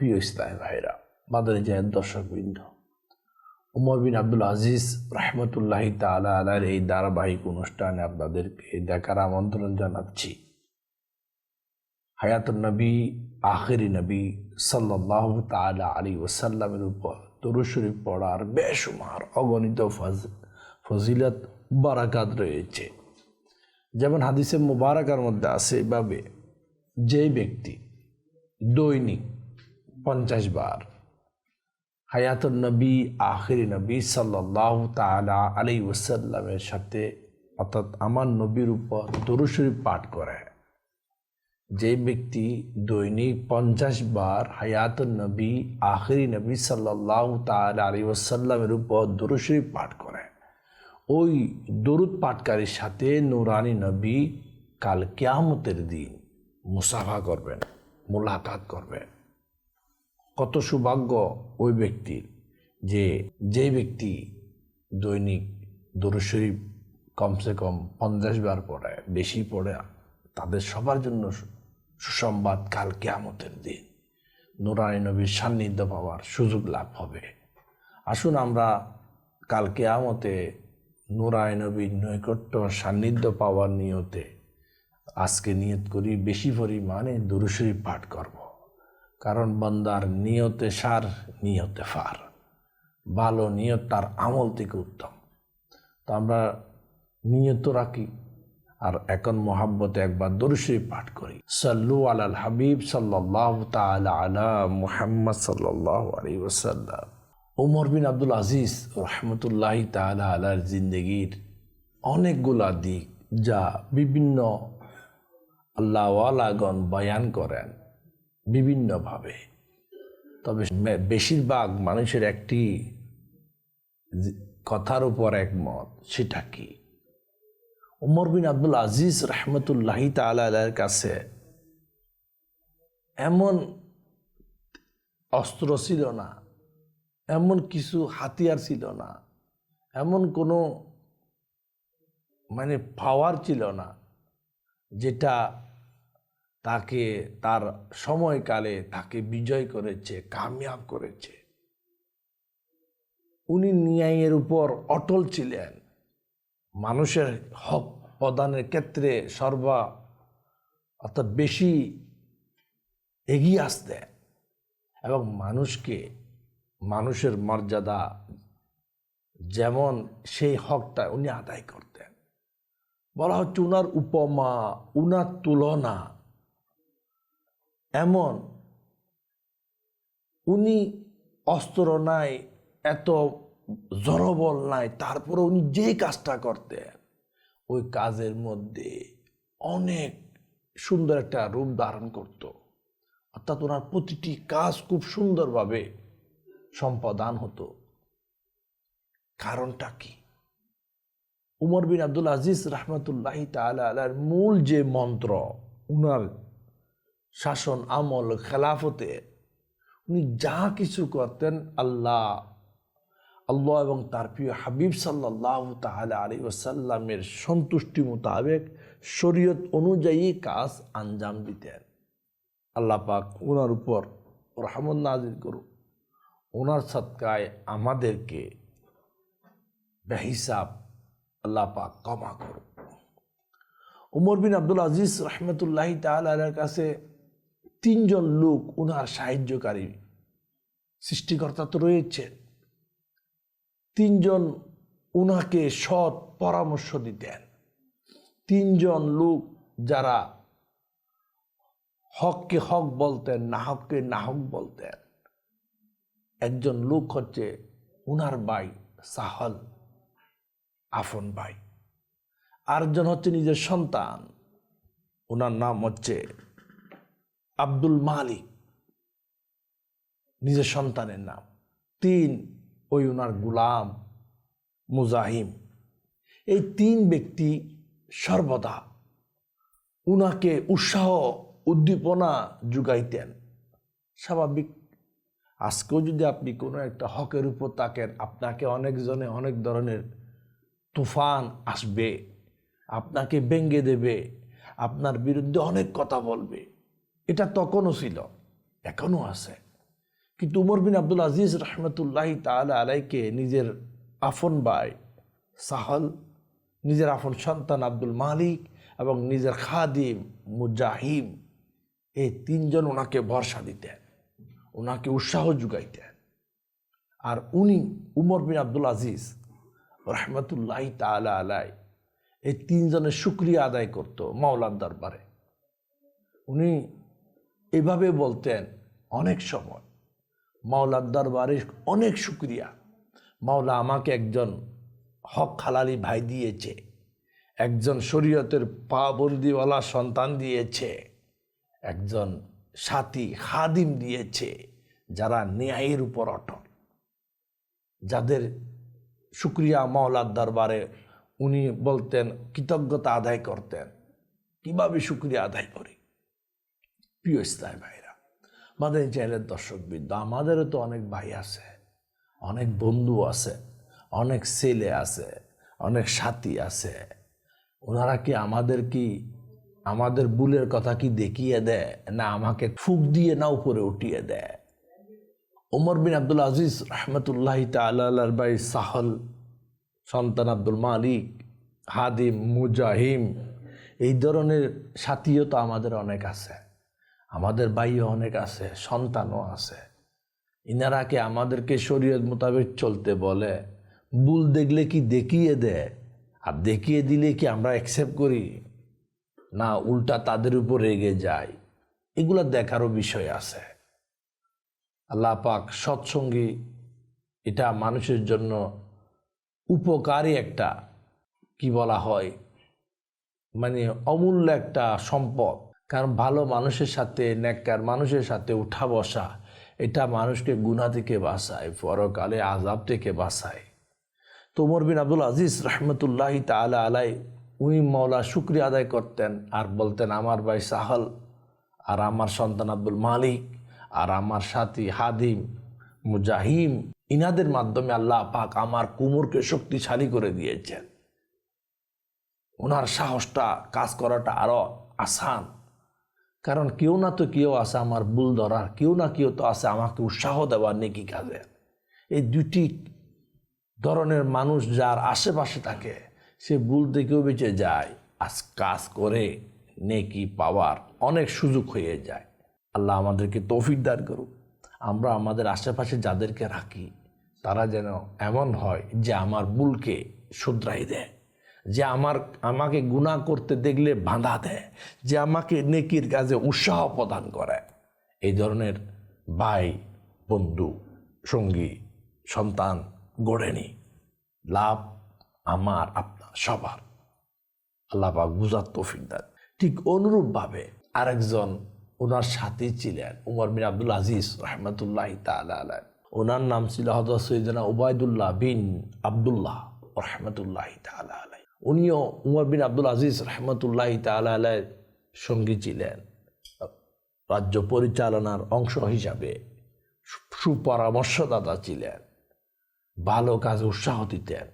প্রিয় ইসলাম ভাইরা মাদানী জায়ের দর্শকবৃন্দ উমর বিন আব্দুল আজিজ রহমতুল্লাহ তালা আলার এই ধারাবাহিক অনুষ্ঠানে আপনাদেরকে দেখার আমন্ত্রণ জানাচ্ছি। হায়াতুল নবী, আখেরি নবী সাল্লাহ তালা আলী ওসাল্লামের উপর তরুশরীফ পড়ার বেসুমার অগণিত ফজ, ফজিলত, বারাকাত রয়েছে। যেমন হাদিসে মুবারকার মধ্যে আছে, এভাবে যে ব্যক্তি দৈনিক পঞ্চাশ বার। হায়াতুল নবী, আখিরি নবী সাল্লাহ তালা আলী ওসাল্লামের সাথে, অর্থাৎ আমার নবীর উপর দরুশরীফ পাঠ করে। যে ব্যক্তি দৈনিক পঞ্চাশ বার হায়াতুল নবী, আখিরি নবী সাল্লাহ তালা আলী ওসাল্লামের উপর দরুশরীফ পাঠ করে। ওই দরুদ পাঠকারীর সাথে নুরানি নবী কাল কেয়ামতের দিন মুসাফা করবেন, মোলাকাত করবেন। কত সৌভাগ্য ওই ব্যক্তির যে যে ব্যক্তি দৈনিক দরুদ কমসে কম পঞ্চাশ বার পড়ে, বেশি পড়ে, তাদের সবার জন্য সুসংবাদ কাল কেয়ামতের দিন নুরানি নবীর সান্নিধ্য পাওয়ার সুযোগ লাভ হবে আসুন আমরা কাল কেয়ামতে নুরায় নবীর নৈকট্য সান্নিধ্য পাওয়ার নিয়তে আজকে নিয়ত করি, বেশি পরিমাণে দুরুশরী পাঠ করব। কারণ বন্দার নিয়তে সার, নিয়তে ফার। ভালো নিয়ত তার আমল থেকে উত্তম। তো আমরা নিয়ত রাখি আর এখন মোহাব্বতে একবার দরুশরী পাঠ করি। সাল্লু আলাল হাবিব সাল্লাহ তালা আলা মুহাম্মদ সাল্লাহ আলী ওসাল্লাম ওমর বিন আব্দুল আজিজ রহমতুল্লাহ তালা আলার জিন্দগির অনেকগুলা দিক যা বিভিন্ন আল্লাহওয়ালাগণ বয়ান করেন। বিভিন্নভাবে। তবে বেশিরভাগ মানুষের একটি কথার উপর একমত, সেটা কি? উমর বিন আব্দুল আজিজ রহমতুল্লাহ তালার কাছে এমন অস্ত্র ছিল না, এমন কিছু হাতিয়ার ছিল না, এমন কোনো মানে পাওয়ার ছিল না, যেটা তাকে তার সময়কালে তাকে বিজয় করেছে, কামিয়াব করেছে। উনি ন্যায়ের উপর অটল ছিলেন। মানুষের হক প্রদানের ক্ষেত্রে সর্বা অর্থাৎ বেশি এগিয়ে আসতেন এবং মানুষকে, মানুষের মর্যাদা যেমন সেই হকটা উনি আদায় করতেন। বলা হচ্ছে উনার উপমা, উনার তুলনা এমন। উনি অস্ত্র নাই, এত জনবল নাই তারপরে উনি যে কাজটা করতেন, ওই কাজের মধ্যে অনেক সুন্দর একটা রূপ ধারণ করত। অর্থাৎ ওনার প্রতিটি কাজ খুব সুন্দরভাবে সম্পাদন হতো। কারণটা কি? উমর বিন আব্দুল আজিজ রহমতুল্লাহ তালার মূল যে মন্ত্র, উনার শাসন, আমল, খেলাফতে উনি যা কিছু করতেন আল্লাহ আল্লাহ এবং তার প্রিয় হাবিব সাল্লাহ তাহলে আলী ওসাল্লামের সন্তুষ্টি মোতাবেক শরীয়ত অনুযায়ী কাজ আঞ্জাম দিতেন। আল্লাহ পাক ওনার উপর রহমদ নাজির করুক। ওনার সৎকায় আমাদেরকে বেহিসাব আল্লাহ পাক ক্ষমা করুক। উমর বিন আব্দুল আজিজ রহমতুল্লাহ তালার কাছে তিনজন লোক ওনার সাহায্যকারী সৃষ্টিকর্তা তো রয়েছে তিনজন উনাকে সৎ পরামর্শ দিতেন। তিনজন লোক যারা হককে হক বলতেন, না হককে না হক বলতেন। একজন লোক হচ্ছে উনার ভাই সাহল আফন ভাই। আরেকজন হচ্ছে নিজের সন্তান ওনার নাম হচ্ছে আব্দুল মালিক, নিজের সন্তানের নাম। তিন ওই ওনার গুলাম মুজাহিম। এই তিন ব্যক্তি সর্বদা উনাকে উৎসাহ, উদ্দীপনা যোগাইতেন। স্বাভাবিক। আজকেও যদি আপনি কোনো একটা হকের উপর তাকেন, আপনাকে অনেকজনে অনেক ধরনের তুফান আসবে, আপনাকে ব্যঙ্গে দেবে, আপনার বিরুদ্ধে অনেক কথা বলবে। এটা তখনও ছিল, এখনও আছে। কিন্তু উমর বিন আব্দুল আজিজ রহমতুল্লাহি তালা আলাইকে নিজের আফন বাই সাহল, নিজের আফন সন্তান আব্দুল মালিক এবং নিজের খাদিম মুজাহিম, এই তিনজন ওনাকে ভরসা দিতেন, ওনাকে উৎসাহ যোগাইতেন। আর উনি উমর বিন আব্দুল আজিজ রহমতুল্লাহ তালা আলাই এই তিনজনের শুক্রিয়া আদায় করত মাওলার দরবারে। উনি এভাবে বলতেন অনেক সময়। মাওলার দরবারে অনেক শুক্রিয়া। মাওলা আমাকে একজন হক খালালি ভাই দিয়েছে, একজন শরীয়তের পাবন্দিওয়ালা সন্তান দিয়েছে, একজন সাথী খাদিম দিয়েছে যারা ন্যায়ের উপর অটল। যাদের শুক্রিয়া মাওলার দরবারে উনি বলতেন, কৃতজ্ঞতা আদায় করতেন। কীভাবে শুক্রিয়া আদায় করি? প্রিয় ইসলাম ভাইরা মাদানী চ্যানেলের দর্শকবৃন্দ আমাদেরও তো অনেক ভাই আছে অনেক বন্ধু আছে অনেক ছেলে আছে অনেক সাথী আছে ওনারা কি আমাদের কি আমাদের বুলের কথা কি দেখিয়ে দেয় না আমাকে ফুক দিয়ে না উপরে উঠিয়ে দেয় ওমর বিন আব্দুল আজিজ রহমতুল্লাহ তাল্লাহর ভাই সাহল সন্তান আব্দুল মালিক হাদিম মুজাহিম এই ধরনের সাথীও তো আমাদের অনেক আছে। আমাদের ভাইও অনেক আছে, সন্তানও আছে। ইনারা কি আমাদেরকে শরীয়ত মোতাবেক চলতে বলে, ভুল দেখলে কি দেখিয়ে দেয়? আর দেখিয়ে দিলে কি আমরা অ্যাকসেপ্ট করি? না, উল্টা তাদের উপর রেগে যায়। এগুলো দেখারও বিষয় আছে। আল্লাহ পাক সৎসঙ্গী, এটা মানুষের জন্য উপকারী একটা, কি বলা হয় মানে অমূল্য একটা সম্পদ। কারণ ভালো মানুষের সাথে নেককার মানুষের সাথে উঠা বসা, এটা মানুষকে গুণা থেকে বাঁচায়, পরকালে আজাব থেকে বাঁচায়। তোমর বিন আব্দুল আজিজ রহমতুল্লাহ তালা আলাই, উনি মৌলা শুক্রিয়া আদায় করতেন আর বলতেন, আমার ভাই সাহল আর আমার সন্তান আব্দুল মালিক আর আমার সাথী হাদিম, মুজাহিম, ইনাদের মাধ্যমে আল্লাহ পাক আমার কুমুরকে শক্তিশালী করে দিয়েছেন। ওনার সাহসটা, কাজ করাটা আরও আসান। কারণ কেউ না তো কেউ আছে আমার ভুল ধরার, কেউ না কেউ তো আছে আমাকে উৎসাহ দেওয়ার নেকি কাজে। এই দুটি ধরনের মানুষ যার আশেপাশে থাকে, সে ভুল থেকেও বেঁচে যায়, আজ কাজ করে নেকি পাওয়ার অনেক সুযোগ হয়ে যায়। আল্লাহ আমাদেরকে তৌফিক দান করুক। আমরা আমাদের আশেপাশে যাদেরকে রাখি, তারা যেন এমন হয় যে আমার ভুলকে শুধরাই দেয়। যে আমার, আমাকে গুণা করতে দেখলে বাঁধা দেয়, যে আমাকে নেকির কাজে উৎসাহ প্রদান করে। এই ধরনের ভাই, বন্ধু, সঙ্গী, সন্তান গড়ে নি। লাভ আমার, আপনার, সবার। আল্লাহ পাক বুঝার তৌফিক দেন। ঠিক অনুরূপভাবে আরেকজন ওনার সাথী ছিলেন, উমর বিন আব্দুল আজিজ রহমতুল্লাহ তালা ওনার নাম ছিল হজরত সৈয়দনা উবায়দুল্লাহ বিন আবদুল্লাহ রহমতুল্লাহ তালা উনিও উমর বিন আব্দুল আজিজ রহমতুল্লাহ তালা আলাই সঙ্গী ছিলেন। রাজ্য পরিচালনার অংশ হিসাবে সুপরামর্শদাতা ছিলেন। ভালো কাজ উৎসাহ দিতেন,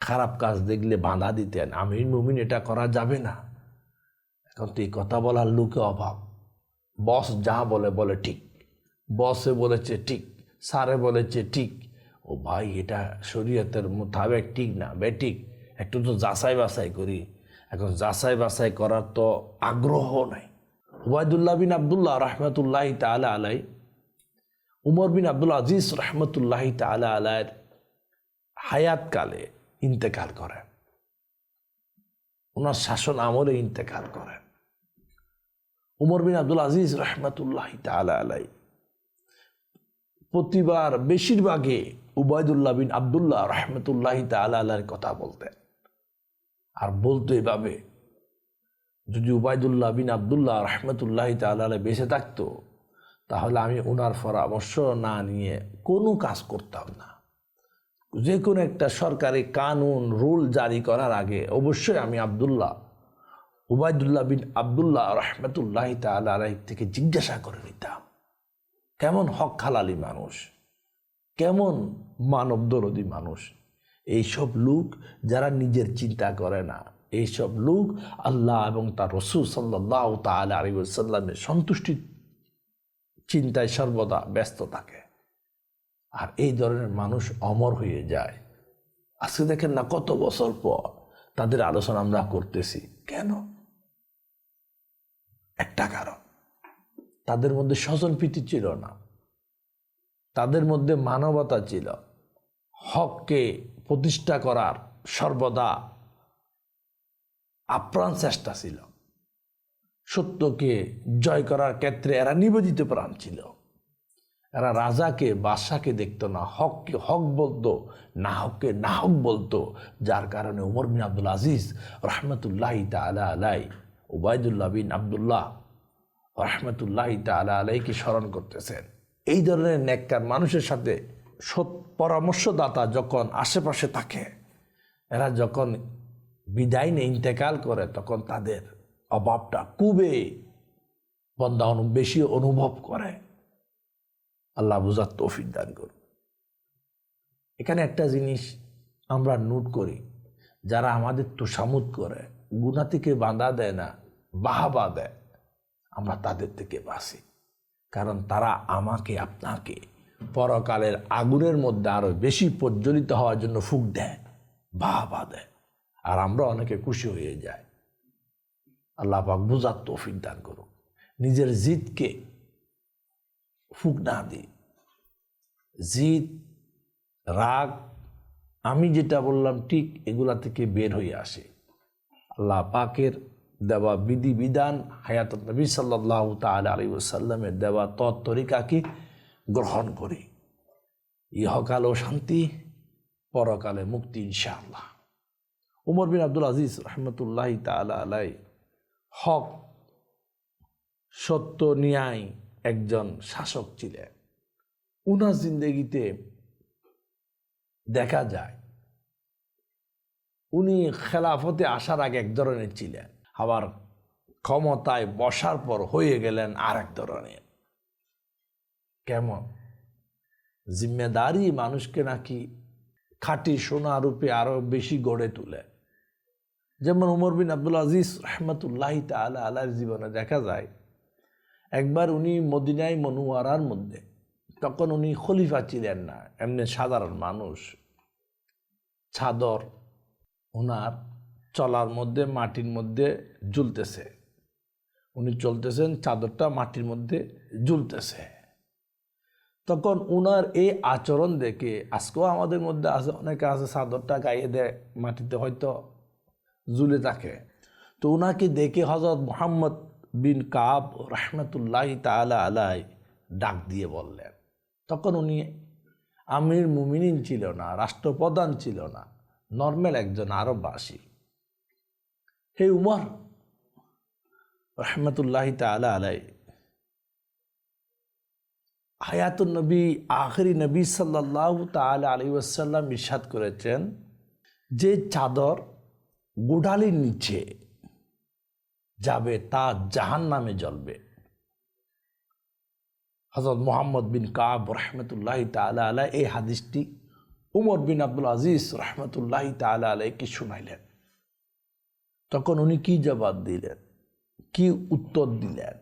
খারাপ কাজ দেখলে বাধা দিতেন, আমির মুমিন এটা করা যাবে না। এখন তো এই কথা বলার লোকে অভাব। বস যা বলে বলে ঠিক। বসে বলেছে ঠিক, স্যারে বলেছে ঠিক। ও ভাই, এটা শরীয়তের মোতাবেক ঠিক না বে ঠিক একটু তো যাচাই বাছাই করি। এখন যাচাই বাছাই করার তো আগ্রহ নাই। ওবায়দুল্লাহ বিন আবদুল্লাহ রহমতুল্লাহ তালা আলাই, উমর বিন আব্দুল আজিজ রহমতুল্লাহ তালা আলাইয়ের হায়াতকালে ইন্তেকাল করেন। ওনার শাসন আমলে ইন্তেকাল করেন। উমর বিন আব্দুল আজিজ রহমতুল্লাহ তালা আলাই, প্রতিবার বেশিরভাগে উবায়দুল্লাহ বিন আবদুল্লাহ রহমতুল্লাহ তালা আলার কথা বলতেন। আর বলতো এভাবে, যদি উবায়দুল্লাহ বিন আবদুল্লাহ রহমতুল্লাহ তালা বেঁচে থাকতো, তাহলে আমি ওনার পরামর্শ না নিয়ে কোনো কাজ করতাম না। যে কোনো একটা সরকারি কানুন, রুল জারি করার আগে অবশ্যই আমি আবদুল্লাহ, উবায়দুল্লাহ বিন আবদুল্লাহ রহমতুল্লাহ তালা আলাই থেকে জিজ্ঞাসা করে নিতাম, কেমন হক খালালি মানুষ, কেমন মানব দরদি মানুষ এইসব লোক যারা নিজের চিন্তা করে না। এইসব লোক আল্লাহ এবং তার রসুল সাল্লাহ তাল আলিবাসাল্লামের সন্তুষ্টি চিন্তায় সর্বদা ব্যস্ত থাকে। আর এই ধরনের মানুষ অমর হয়ে যায়। আজকে দেখেন না কত বছর পর তাদের আলোচনা আমরা করতেছি। কেন? একটা কারণ, তাদের মধ্যে স্বজন প্রীতি ছিল না। তাদের মধ্যে মানবতা ছিল। হককে প্রতিষ্ঠা করার সর্বদা আপ্রাণ চেষ্টা ছিল। সত্যকে জয় করার ক্ষেত্রে এরা নিবেদিত প্রাণ ছিল। এরা রাজাকে, বাদশাকে দেখতো না, হককে হক বলতো, না হককে না হক বলতো, যার কারণে উমর বিন আব্দুল আজিজ রহমতুল্লাহ তালা আলাই ওবায়দুল্লাহ বিন আবদুল্লাহ রহমতুল্লাহ তালা আলাইকে স্মরণ করতেছেন। এই ধরনের নেককার মানুষের সাথে সৎ পরামর্শদাতা যখন আশেপাশে থাকে, এরা যখন বিদায় নিয়ে ইন্তেকাল করে, তখন তাদের অভাবটা খুবই অনু- বেশি অনুভব করে। আল্লাহ বুঝার তৌফিক দান করুন। এখানে একটা জিনিস আমরা নোট করি, যারা আমাদের তোষামুদ করে গুণা থেকে বাঁধা দেয় না, বাহাবা দেয়, আমরা তাদের থেকে বাঁচি। কারণ তারা আমাকে, আপনাকে পরকালের আগুনের মধ্যে আরও বেশি প্রজ্বলিত হওয়ার জন্য ফুক দেয়, বাহাবা দেয়। আর আমরা অনেকে খুশি হয়ে যাই। আল্লাহ পাক বুঝার তৌফিক দান করুন নিজের জিদকে ফুক না দিই। জিদ, রাগ, আমি যেটা বললাম ঠিক এগুলা থেকে বের হয়ে আসে। আল্লাহ পাকের দেওয়া বিধি বিধান, হায়াত নবী সাল্লাহ তাল আলী সাল্লামের দেওয়া তরিকাকে গ্রহণ করি। ইহকালও শান্তি, পরকালে মুক্তি ইনশাআল্লাহ। উমর বিন আব্দুল আজিজ রহমতুল্লাহ তালা আলাই হক, সত্য ন্যায় একজন শাসক ছিলেন। উনার জিন্দগিতে দেখা যায়, উনি খেলাফতে আসার আগে এক ধরনের ছিলেন, আবার ক্ষমতায় বসার পর হয়ে গেলেন আর এক ধরনের। কেমন? জিম্মেদারি মানুষকে নাকি খাঁটি সোনা রূপে আরও বেশি গড়ে তুলে। যেমন উমর বিন আব্দুল আজিজ রহমতুল্লাহ তালা আলার জীবনে দেখা যায়, একবার উনি মদিনায় মনুয়ারার মধ্যে, তখন উনি খলিফা ছিলেন না, এমনি সাধারণ মানুষ। চাদর ওনার চলার মধ্যে, মাটির মধ্যে ঝুলতেছে। উনি চলতেছেন, চাদরটা মাটির মধ্যে ঝুলতেছে। তখন উনার এই আচরণ দেখে, আজকেও আমাদের মধ্যে আছে, অনেকে আছে চাদরটা গাইয়ে দেয়, মাটিতে হয়তো জুলে থাকে। তো উনাকে দেখে হজরত মোহাম্মদ বিন কাব রহমতুল্লাহ তালা আলাই ডাক দিয়ে বললেন, তখন উনি আমির মুমিনিন ছিল না, রাষ্ট্রপ্রধান ছিল না, নর্মাল একজন আরববাসী। হে উমর, রহমতুল্লাহ তালা আলাই হায়াতুল নবী, আখরি নবী সাল্লাহ তালা আলী ওয়াসাল্লাম ইরশাদ করেছেন, যে চাদর গোডালির নিচে যাবে, তা জাহান নামে জ্বলবে। হজরত মোহাম্মদ বিন কাব রহমতুল্লাহ তালা আলাই এই হাদিসটি উমর বিন আব্দুল আজিজ রহমতুল্লাহ তালা আলাইকে শুনাইলেন। তখন উনি কি জবাব দিলেন? কি উত্তর দিলেন?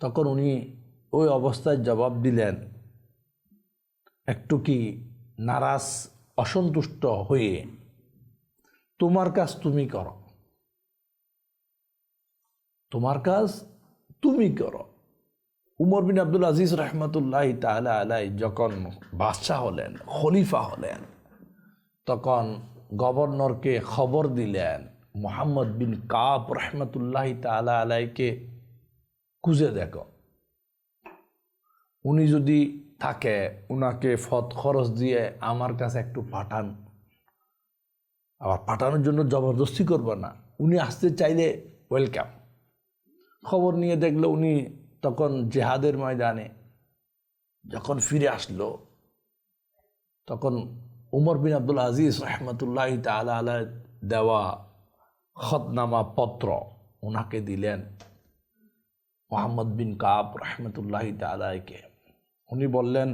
তখন উনি ওই অবস্থায় জবাব দিলেন, একটু কি নারাজ, অসন্তুষ্ট হয়ে, তোমার কাজ তুমি করো। তোমার কাজ তুমি করো। উমর বিন আব্দুল আজিজ রহমতুল্লাহ তালা আলাই যখন বাদশাহ হলেন, খলিফা হলেন, তখন গভর্নরকে খবর দিলেন, মোহাম্মদ বিন কাব রহমতুল্লাহ তালা আলাইকে, খুঁজে দেখো। উনি যদি থাকে, উনাকে ফত খরচ দিয়ে আমার কাছে একটু পাঠান। আবার পাঠানোর জন্য জবরদস্তি করব না। উনি আসতে চাইলে ওয়েলকাম খবর নিয়ে দেখল উনি তখন জেহাদের ময়দানে। যখন ফিরে আসলো, তখন উমর বিন আব্দুল আজিজ রহমতুল্লাহ তালা আলাহ দেওয়া খতনামা পত্র ওনাকে দিলেন। মোহাম্মদ বিন কাব রহমতুল্লাহ তালাকে উনি বললেন,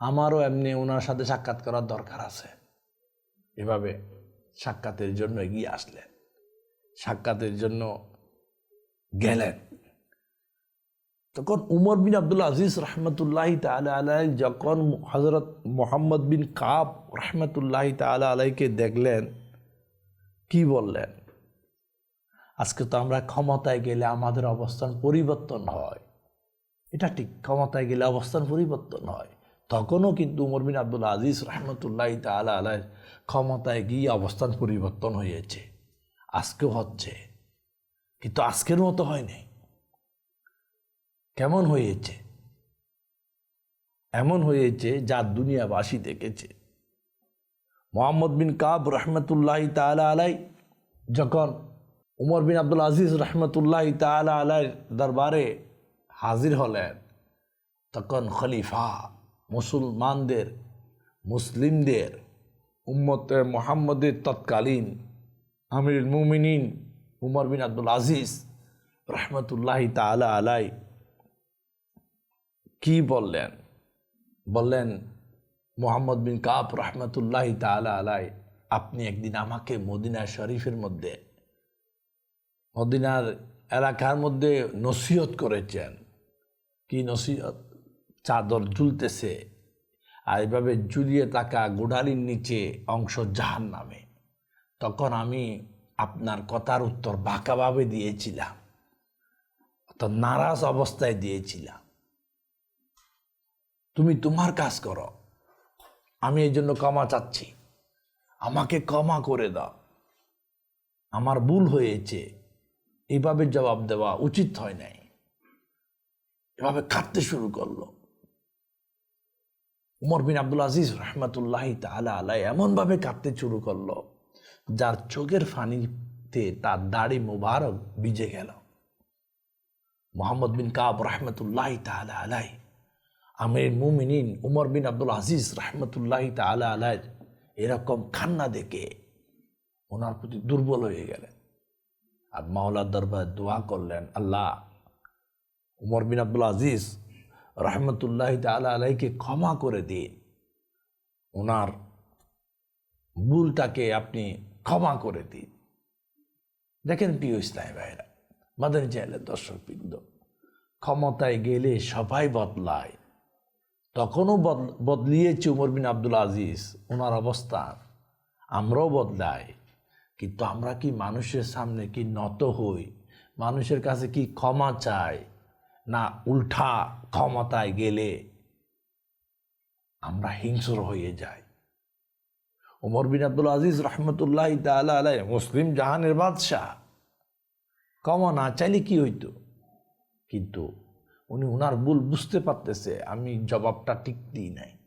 আমারও এমনি ওনার সাথে সাক্ষাৎ করার দরকার আছে। এভাবে সাক্ষাতের জন্য এগিয়ে আসলেন। সাক্ষাতের জন্য গেলেন। তখন উমর বিন আব্দুল আজিজ রহমতুল্লাহ তালা আলাই যখন হজরত মোহাম্মদ বিন কাব রহমতুল্লাহ তালা আলাইকে দেখলেন, কি বললেন? আজকে তো আমরা ক্ষমতায় গেলে আমাদের অবস্থান পরিবর্তন হয়। এটা ঠিক ক্ষমতায় গেলে অবস্থান পরিবর্তন হয়। তখনও কিন্তু উমর বিন আব্দুল আজিজ রহমতুল্লাহ তালা আলাই ক্ষমতায় গিয়ে অবস্থান পরিবর্তন হয়েছে। আজকেও হচ্ছে। কিন্তু আজকের মতো হয়নি। কেমন হয়েছে? এমন হয়েছে যা দুনিয়াবাসী দেখেছে। মোহাম্মদ বিন কাব রহমতুল্লাহ তালা আলাই যখন উমর বিন আব্দুল আজিজ রহমতুল্লাহ তালা আলাই দরবারে হাজির হলেন। তখন খলিফা মুসলমানদের, মুসলিমদের, উম্মতে মোহাম্মদের তৎকালীন আমির মুমিনিন উমর বিন আব্দুল আজিজ রহমতুল্লাহ তালা আলাই কি বললেন? বললেন, মোহাম্মদ বিন কাপ রহমতুল্লাহ তালা আলাই আপনি একদিন আমাকে মদিনা শরীফের মধ্যে, মদিনার এলাকার মধ্যে নসিহত করেছেন। কি নসিহত? চাদর ঝুলতেছে। আর এভাবে ঝুলিয়ে থাকা গোড়ালির নিচে অংশ জাহান নামে তখন আমি আপনার কথার উত্তর বাঁকাভাবে দিয়েছিলাম। অর্থাৎ নারাজ অবস্থায় দিয়েছিলাম। তুমি তোমার কাজ করো। আমি এই জন্য ক্ষমা চাচ্ছি। আমাকে ক্ষমা করে দাও। আমার ভুল হয়েছে। এইভাবে জবাব দেওয়া উচিত হয় নাই। এভাবে কাঁদতে শুরু করল। উমর বিন আব্দুল আজিজ রহমতুল্লাহ তালা আলাই এমনভাবে কাঁদতে শুরু করল, যার চোখের ফানিতে তার দাড়ি মুবারক ভিজে গেল। মোহাম্মদ বিন কাব রহমতুল্লাহ তালা আলাই আমির মুমিনিন উমর বিন আব্দুল আজিজ রহমতুল্লাহ তালা আলাই এরকম খান্না দেখে ওনার প্রতি দুর্বল হয়ে গেলেন। আর মাওলার দরবার দোয়া করলেন, আল্লাহ উমর বিন আব্দুল আজিজ রহমতুল্লাহ তালা আলাইকে ক্ষমা করে দিন। ওনার ভুলটাকে আপনি ক্ষমা করে দিন। দেখেন প্রিয় ইসলাম ভাইরা মাদানী চাইলে দর্শক বৃন্দ ক্ষমতায় গেলে সবাই বদলায়। তখনও বদলিয়েছে উমর বিন আব্দুল আজিজ। ওনার অবস্থান আমরাও বদলাই। কিন্তু আমরা কি মানুষের সামনে কি নত হই? মানুষের কাছে কি ক্ষমা চাই? না উল্টা ক্ষমতায় গেলে আমরা হিংস্র হয়ে যাই। ওমর বিন আব্দুল আজিজ রহমতুল্লাহ তালা আলাই মুসলিম জাহানের বাদশাহ। ক্ষমা না, চাইলে কি হইতো? কিন্তু উনি উনার ভুল বুঝতে পারতেছে, আমি জবাবটা ঠিক দিই নাই।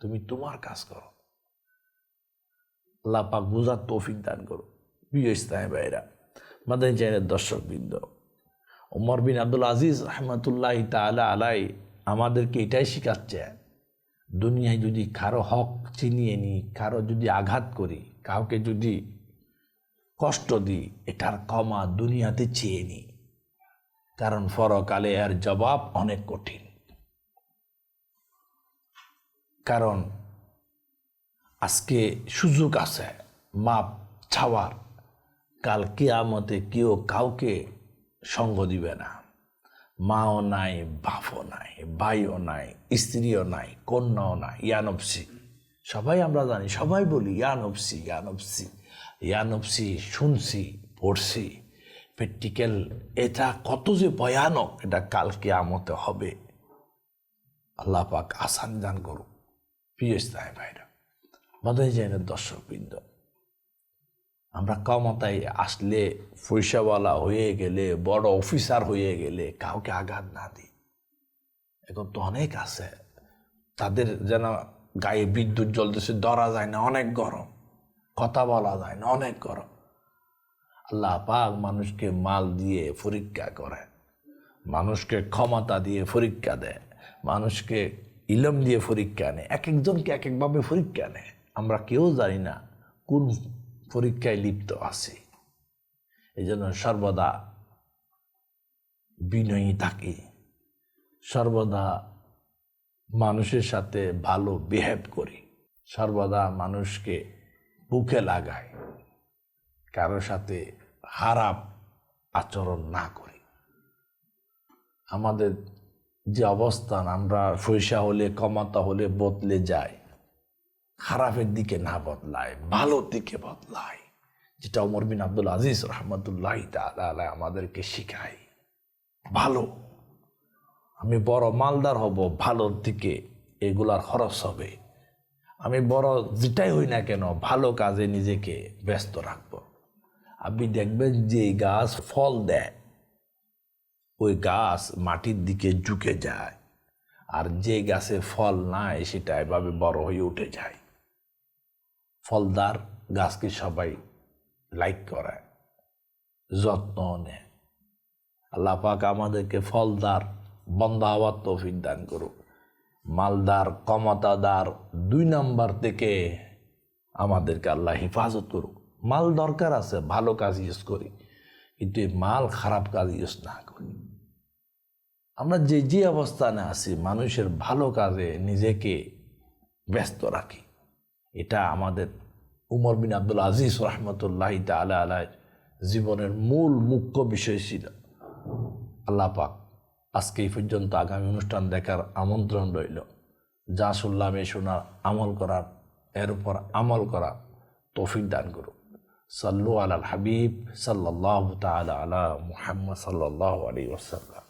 তুমি তোমার কাজ করো। আল্লাহ পাক বুঝার তৌফিক দান করো প্রিয় ইসলামী ভাইরা মাদানী দর্শক বৃন্দ ওমর বিন আব্দুল আজিজ রহমতুল্লাহ তালা আলাই আমাদেরকে এটাই শেখাচ্ছে, দুনিয়ায় যদি কারও হক চিনিয়ে নিই, কারও যদি আঘাত করি, কাউকে যদি কষ্ট দিই, এটার ক্ষমা দুনিয়াতে চেয়ে নিই। কারণ ফরকালে এর জবাব অনেক কঠিন। কারণ আজকে সুযোগ আছে, মাপ ছাওয়ার। কাল কেয়ামতে কেউ কাউকে সঙ্গ দিবে না। মাও নাই, বাপও নাই, ভাইও নাই, স্ত্রীও নাই, কন্যাও নাই ইয়ানবসি সবাই আমরা জানি, সবাই বলি ইয়ানবসি ইয়ানবসি ইয়ানবসি শুনছি, পড়ছি। প্র্যাকটিক্যাল, এটা কত যে ভয়ানক, এটা কালকে আমতে হবে। আল্লাহ পাক আসান দান করুক। প্রিয় ইসলাম ভাইরা মাদাই জাইনের দর্শকবৃন্দ আমরা ক্ষমতায় আসলে পয়সাওয়ালা হয়ে গেলে, বড় অফিসার হয়ে গেলে কাউকে আঘাত না দিই। এখন তো অনেক আছে। তাদের যেন গায়ে বিদ্যুৎ জ্বলতেছে, ধরা যায় না, অনেক গরম। কথা বলা যায় না, অনেক গরম। আল্লাহ পাক মানুষকে মাল দিয়ে পরীক্ষা করে। মানুষকে ক্ষমতা দিয়ে পরীক্ষা দেয়। মানুষকে ইলম দিয়ে পরীক্ষা নেয়। এক একজনকে এক একভাবে পরীক্ষা নেয়। আমরা কেউ জানি না কোন পরীক্ষায় লিপ্ত আছে। এই জন্য সর্বদা বিনয়ী থাকি। সর্বদা মানুষের সাথে ভালো বিহেভ করি। সর্বদা মানুষকে বুকে লাগাই। কারোর সাথে খারাপ আচরণ না করি। আমাদের যে অবস্থান, আমরা পয়সা হলে, কমাতা হলে বদলে যায় খারাপের দিকে না বদলায়, ভালোর দিকে বদলায়। যেটা ওমর বিন আব্দুল আজিজ রহমতুল্লাহ তালা আমাদেরকে শিখায়। ভালো, আমি বড় মালদার হব, ভালোর দিকে এগুলার খরচ হবে। আমি বড় যেটাই হই না কেন, ভালো কাজে নিজেকে ব্যস্ত রাখব। আপনি দেখবেন যে গাছ ফল দেয়, ওই গাছ মাটির দিকে ঝুঁকে যায়। আর যে গাছে ফল নাই, সেটা এভাবে বড় হয়ে উঠে যায়। ফলদার গাছকে সবাই লাইক করে যত্ন নেয়। আল্লাহ পাক আমাদেরকে ফলদার বন্ধা হওয়ার তৌফিক দান করুক। মালদার কমতাদার দুই নাম্বার থেকে আমাদেরকে আল্লাহ হেফাজত করুক। মাল দরকার আছে, ভালো কাজ ইউজ করি, কিন্তু এই মাল খারাপ কাজ ইউজ না করি। আমরা যে যে অবস্থানে আছি, মানুষের ভালো কাজে নিজেকে ব্যস্ত রাখি। এটা আমাদের উমর বিন আব্দুল আজিজ রহমতুল্লাহ তালা আলাহ জীবনের মূল মুখ্য বিষয় ছিল। আল্লাহ পাক আজকে এই পর্যন্ত আগামী অনুষ্ঠান দেখার আমন্ত্রণ রইল। যা শুনলাম, এই শোনার আমল করার, এর উপর আমল করা তৌফিক দান করুক। সাল্লু আলাল হাবিব সাল্লাহ তালা আলা মুহাম্মদ সাল্লাহ আলী ওসাল্লাম